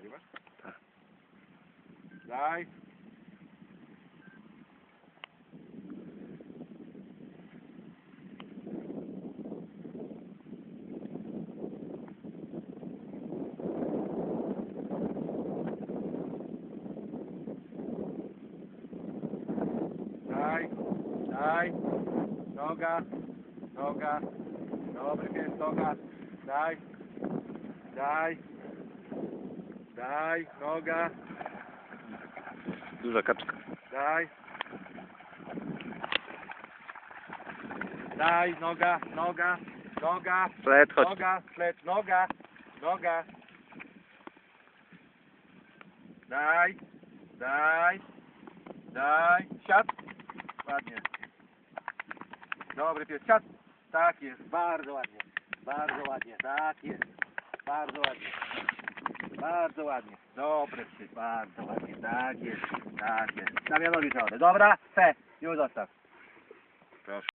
Nagrywasz? Tak. Daj. Daj, daj, noga, noga, dobry pies, noga, daj, daj, daj, noga, Duża kaczka. daj, daj, noga, noga, noga, Sled, chodź. noga, sled, noga, noga, daj, daj, daj, siad, ładnie. Dobry pies, siad, tak jest, bardzo ładnie, bardzo ładnie, tak jest, bardzo ładnie, bardzo ładnie, dobry pies, bardzo ładnie, tak jest, tak jest, Damianowi dobra, fe, już zostaw. Proszę.